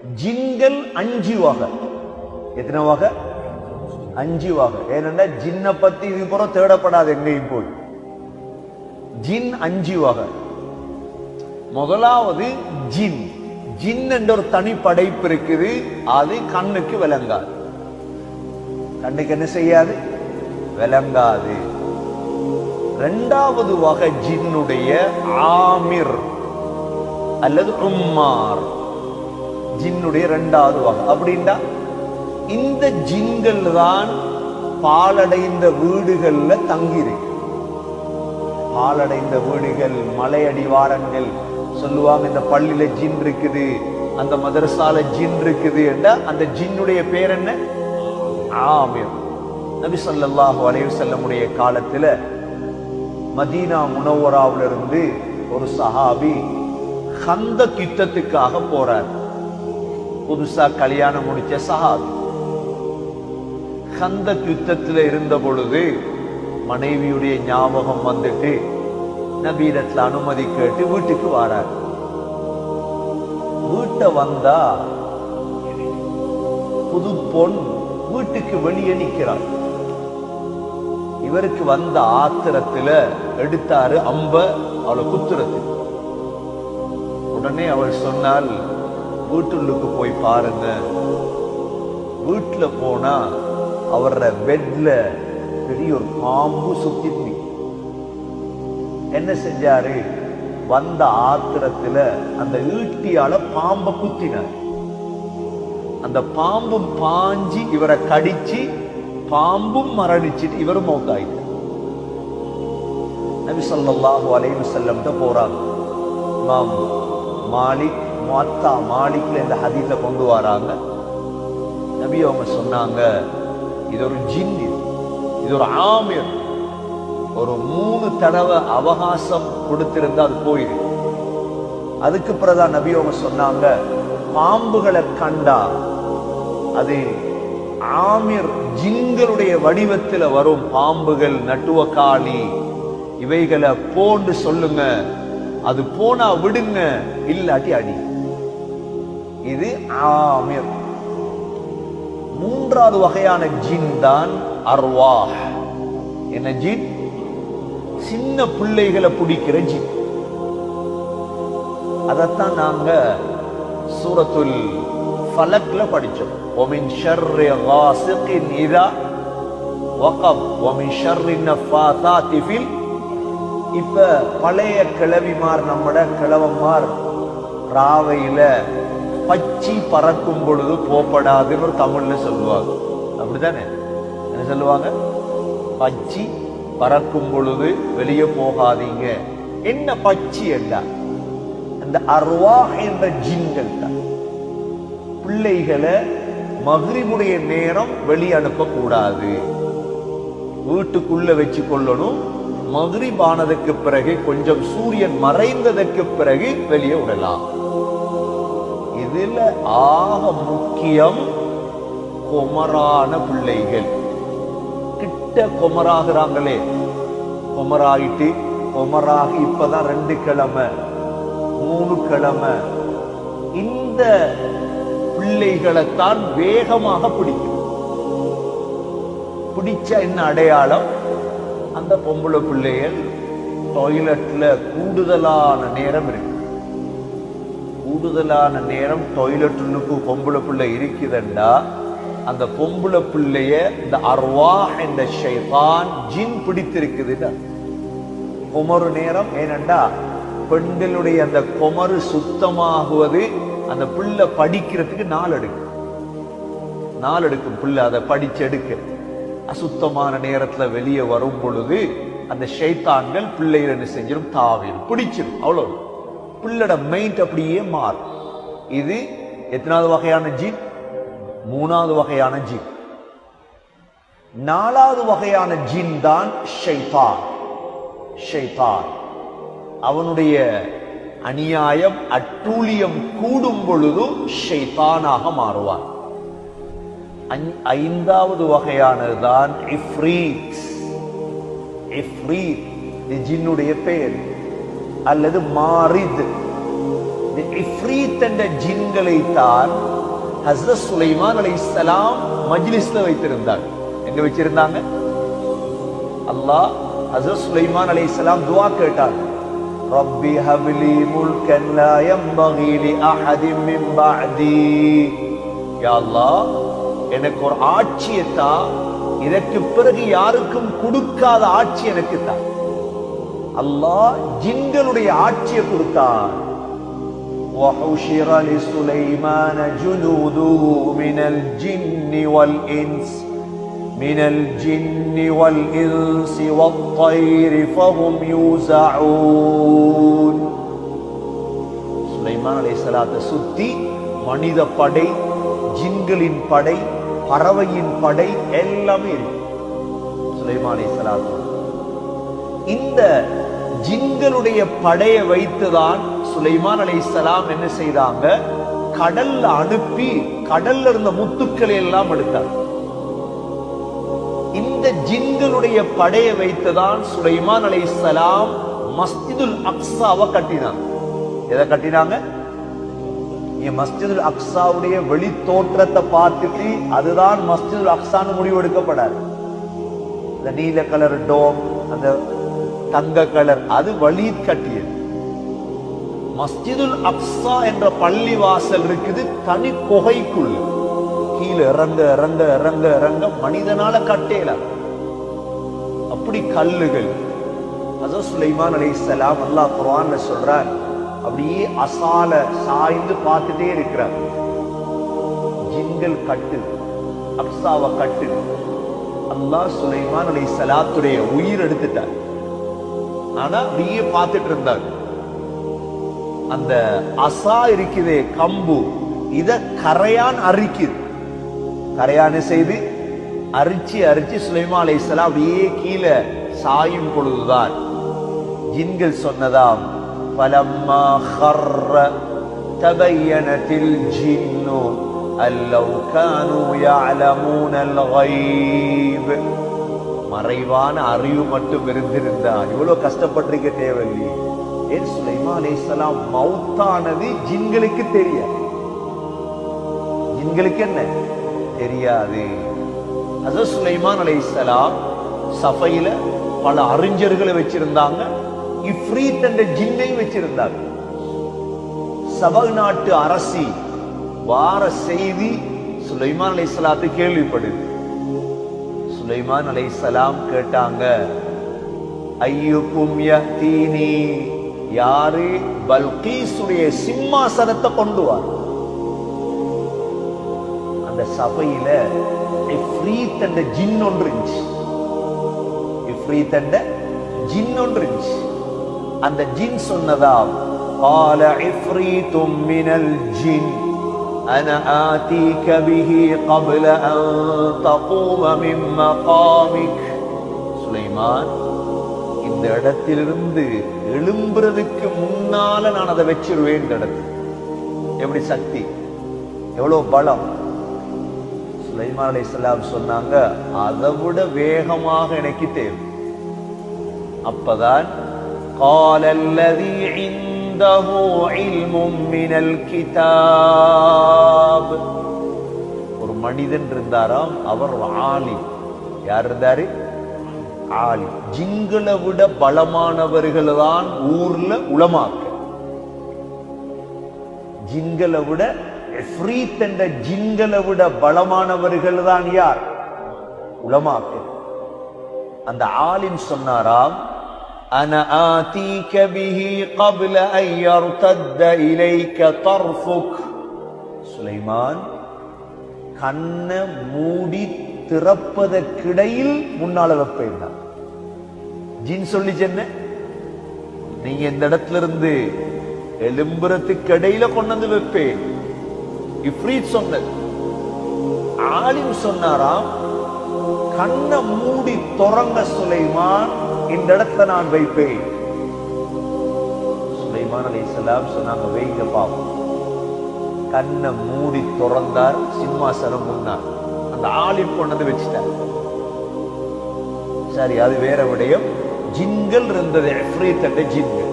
ஜின்கள் அஞ்சு வகை எத்தனை வகை அஞ்சு வகை ஏனென்றா ஜின்னை பத்தி இது புற தேடப்படாது எங்கேயும் போய். ஜின் அஞ்சு வகை முதலாவது ஜின். ஜின் என்ற ஒரு தனி படைப்பு இருக்குது. அது கண்ணுக்கு விளங்காது. கண்ணுக்கு என்ன செய்யாது? விளங்காது. இரண்டாவது வகை ஜின்னுடைய ஆமிர் அல்லது உம்மார். ஜின்னுடைய ரெண்டாவது வகை அப்படின்னா இந்த ஜின்கள் தான் பாலடைந்த வீடுகள்ல தங்கியிருக்கு. பாலடைந்த வீடுகள் மலையடிவாரங்கள் சொல்லுவாங்க. இந்த பள்ளியில ஜின் இருக்குது அந்த மதரசால ஜின் இருக்குது என்ற அந்த ஜின்னுடைய பேர் என்ன? ஆமியம் நபி ஸல்லல்லாஹு அலைஹி செல்லமுடைய காலத்துல மதீனா முனவராவிலிருந்து ஒரு சஹாபி ஹந்த யுத்தத்துக்காக போறார். புதுசா கல்யாணம் முடிச்ச சஹாபி. ஹந்த யுத்தத்தில் இருந்த பொழுது மனைவியுடைய ஞாபகம் வந்துட்டு நபீரத்தில் அனுமதி கேட்டு வீட்டுக்கு வாரார். வீட்டை வந்தா புது பொன் வீட்டுக்கு வெளியே நிற்கிறார் இவருக்கு வந்த ஆத்திரத்துல எடுத்தாரு அம்ப அவளை குத்துறது உடனே அவள் சொன்னால் வீட்டுள்ளுக்கு போய் பாருங்க. வீட்டுல போனா அவர பெட்ல பெரிய ஒரு பாம்பு சுத்தி என்ன செஞ்சாரு? வந்த ஆத்திரத்துல அந்த ஈட்டியால பாம்பை குத்தினார். அந்த பாம்பும் பாஞ்சி இவரை கடிச்சு பாம்பும் மரணிச்சுட்டு இவரும் மௌத்தாயிட்டார். நபி ஸல்லல்லாஹு அலைஹி வஸல்லம் போறாங்க. இமாம் மாலிக் முஅத்தா மாலிக்ல இந்த ஹதீஸை கொண்டு வராங்க. நபி அவங்க சொன்னாங்க இது ஒரு ஜின் இது. ஒரு ஆமிர். ஒரு மூணு தடவை அவகாசம் கொடுத்திருந்தா அது போயிருக்கு அதுக்கு பிறகுதான் நபி அவங்க சொன்னாங்க பாம்புகளை கண்டா அது ஆமிர் ஜிங்களுடைய வடிவத்தில் வரும் பாம்புகள் நட்டுவக்காளி இவைகளை போன்று சொல்லுங்க. அது போனா விடுங்க இல்லாட்டி அடி. இது ஆமிர். மூன்றாவது வகையான ஜின் தான் அர்வா என்ன ஜின்? சின்ன பிள்ளைகளை பிடிக்கிற ஜின். அதைத்தான் நாங்க சூரத்துல் ஃபலக்ல படிச்சோம். ஒமின் ஷர்ரி காசிகின் இதா வகம் ஒமின் ஷர்ரி நஃபாதாத்தி ஃபில். இப்ப பழைய கிளவிமார் நம்மட கிழவமார் ராவையில பச்சி பறக்கும் பொழுது போப்படாதுன்னு ஒரு தமிழ்ல சொல்லுவாங்க. அப்படித்தானே? என்ன சொல்லுவாங்க? பச்சி பறக்கும் பொழுது வெளியே போகாதீங்க. என்ன பச்சி என்ன அந்த அருவா என்ற ஜின்கள் தான். பிள்ளைகளை மகிரிபுடைய நேரம் வெளியே அனுப்பக்கூடாது. வீட்டுக்குள்ள வச்சு கொள்ளணும் மகிரிப் பிறகு கொஞ்சம் சூரியன் மறைந்ததற்கு பிறகு வெளியே விடலாம். இதில் ஆக முக்கியம் குமரான பிள்ளைகள். கிட்ட குமராகிறாங்களே. குமராயிட்டு குமராகி இப்பதான் ரெண்டு கிழமை மூணு கிழமை. இந்த பிள்ளைகளைத்தான் வேகமாக பிடிக்கும். பிடிச்ச என்ன அடையாளம்? அந்த பொம்பளை பிள்ளைகள் டாய்லெட்ல கூடுதலான நேரம் கூடுதலான நேரம் டொய்லெட்டுனுக்கு பொம்பளை பிள்ளை இருக்குதுண்டா? அந்த பொம்பளை பிள்ளைய இந்த அர்வா என்ற ஷைதான் ஜின் பிடித்திருக்குதுடா. குமரு நேரம் ஏனண்டா? பெண்களுடைய அந்த குமரு சுத்தமாகுவது அந்த பிள்ளை படிக்கிறதுக்கு நாள் எடுக்கும் நாள் எடுக்கும் பிள்ளை அதை படிச்சு எடுக்க அசுத்தமான நேரத்துல வெளியே வரும் பொழுது அந்த ஷைத்தான்கள் பிள்ளைகள் என்ன செஞ்சிடும் தாவிடும் பிடிச்சிடும் அவ்வளவு பிள்ளட மைண்ட் அப்படியே மாறும் இது எத்தனாவது வகையான ஜீன்? மூணாவது வகையான ஜீன். நாலாவது வகையான ஜீன் தான் ஷைத்தான். ஷைத்தான். அவனுடைய அநியாயம் அட்டூழியம் கூடும் பொழுது ஷைத்தானாக மாறுவான். ஐ- ஐந்தாவது வகையானதுதான் இஃப்ரீத். இஃப்ரீத். ஜின்னுடைய பெயர் அல்லது மாரித் இஃப்ரீத் என்ற ஜின்களை தான் ஹஸ்ரத் சுலைமான் அலைஹிஸ்ஸலாம் மஜ்லிஸ்ல வைத்திருந்தாங்க. எங்க வச்சிருந்தாங்க? அல்லாஹ் ஹஸ்ரத் சுலைமான் அலைஹிஸ்ஸலாம் துஆ கேட்டாங்க. ரப்பி ஹப்லி முல்கன் லா யம்பகி லி அஹதின் மின் பஅதி. யா அல்லாஹ் எனக்கு ஒரு ஆட்சியை தா இதற்கு பிறகு யாருக்கும் கொடுக்காத ஆட்சி எனக்கு தான் அல்லாஹ் ஜின்களுடைய ஆட்சியை கொடுத்தான் وحشر لسليمان جنوده من الجن والإنس من الجن والإنس والطير فهم يوزعون சுலைமான் அலைஹிஸ்ஸலாத்தை சுத்தி மனித படை ஜின்களின் படை பறவையின் படை எல்லாமே இருக்கு சுலைமான் அலைஹிஸ்ஸலாத்து இந்த ஜிங்களுடைய படையை வைத்துதான் சுலைமான் அலை சலாம் என்ன செய்தாங்க? கடல்ல அனுப்பி கடல்ல இருந்த முத்துக்களை எல்லாம் எடுத்தார். இந்த ஜிங்களுடைய படையை வைத்துதான் சுலைமான் அலை சலாம் மஸ்ஜிதுல் அக்ஸாவை கட்டினாங்க. எதை கட்டினாங்க? இங்க மஸ்ஜிதுல் அக்ஸாவுடைய வெளி தோற்றத்தை பார்த்துட்டு அதுதான் மஸ்ஜிதுல் அக்ஸான்னு முடிவெடுக்கப்படாது இந்த நீல கலர் டோம் அந்த தங்க கலர் அது வழி கட்டியது. மஸ்ஜிதுல் அப்சா என்ற பள்ளி வாசல் இருக்குது தனி குகைக்குள்ள. கீழே இறங்க இறங்க இறங்க இறங்க மனிதனால கட்டேல அப்படி கல்லுகள். அதான் சுலைமான் அலைஹிஸ்ஸலாம் அல்லா குர்ஆன்ல சொல்றார் அப்படியே அசால சாய்ந்து பார்த்துட்டே இருக்கிறார். ஜிங்கல் கட்டு அப்சாவை கட்டு அல்லாஹ் சுலைமான் சலாத்துடைய உயிர் எடுத்துட்டார். ஆனா அப்படியே பார்த்துட்டு இருந்தார் அந்த அசா இருக்குதே கம்பு இத கரையான் அரிக்குது கரையான் செய்து அரிச்சு அரிச்சு சுலைமா அலைஹிஸ்ஸலாம் அப்படியே கீழே சாயும் பொழுதுதான் ஜின்கள் சொன்னதாம் فلما خر تبينت الجن أن لو كانوا يعلمون الغيب மறைவான அறிவு மட்டும் இருந்திருந்தா இவ்வளவு கஷ்டப்பட்டிருக்க தேவையில்லை. ஏன் சுலைமா அலைஹிஸ்ஸலாம் மௌத்தானது ஜின்களுக்கு தெரியாது. ஜின்களுக்கு என்ன? தெரியாது. அது சுலைமான் அலைஹிஸ்ஸலாம் சபையில பல அறிஞர்களை வச்சிருந்தாங்க. இஃப்ரீத் என்ற ஜின்னையும் வச்சிருந்தாங்க. சபை நாட்டு அரசி வார செய்தி சுலைமான் அலைஹிஸ்ஸலாத்து கேள்விப்படுது. சுலைமான் அலைஹிஸ்ஸலாம் கேட்டாங்க ஐயுக்கும் யஹ்தீனி யாரு பல்கீசுடைய சிம்மாசனத்தை கொண்டு வா அந்த சபையில இஃப்ரீத் என்ற ஜின் ஒன்று இருந்துச்சு இஃப்ரீத் என்ற ஜின் ஒன்று இருந்துச்சு அந்த ஜின் சொன்னதாம் قال عفريت من الجن أنا آتيك به قبل أن تقوم من مقامك சுலைமான் இந்த இடத்திலிருந்து எழும்புறதுக்கு முன்னால நான் அதை வச்சிருவேன் இந்த இடத்துல எப்படி சக்தி எவ்வளவு பலம் சுலைமான் அலைஹிஸ்ஸலாம் சொன்னாங்க அதை விட வேகமாக எனக்கு தேவை அப்பதான் قال الذي عنده علم من الكتاب ஒரு மனிதன் இருந்தாராம் அவர் ஆலி யார் இருந்தாரு ஆலி ஜிங்களை விட பலமானவர்கள் தான் ஊர்ல உளமாக்க ஜிங்களை விட எஃப்ரீத் என்ற ஜிங்களை விட பலமானவர்கள் தான் யார் உலமாக்க அந்த ஆலிம் சொன்னாராம் أنا آتيك به قبل أن يرتد إليك طرفك சுலைமான் கண்ணை மூடி திறப்பதற்கிடையில் முன்னால வைப்பேன் ஜின் சொல்லி சென்ன நீங்க இந்த இடத்துல இருந்து எலும்புறதுக்கு இடையில கொண்டு வந்து வைப்பேன் இஃப்ரீத் சொன்னது ஆலிம் சொன்னாராம் கண்ணை மூடி துறங்க சுலைமான் இந்த இடத்துல நான் வைப்பேன். சுலைமான் அலைஹிஸ்ஸலாம் சொன்னாங்க வைங்க பாப்போம் கண்ணை மூடி துறந்தார் சிம்மாசனம் முன்னார். அந்த ஆளின் கொண்டு வச்சுட்டார். சரி அது வேற விடயம். ஜின்கள் இருந்தது எஃப்ரீத் என்ற ஜின்கள்.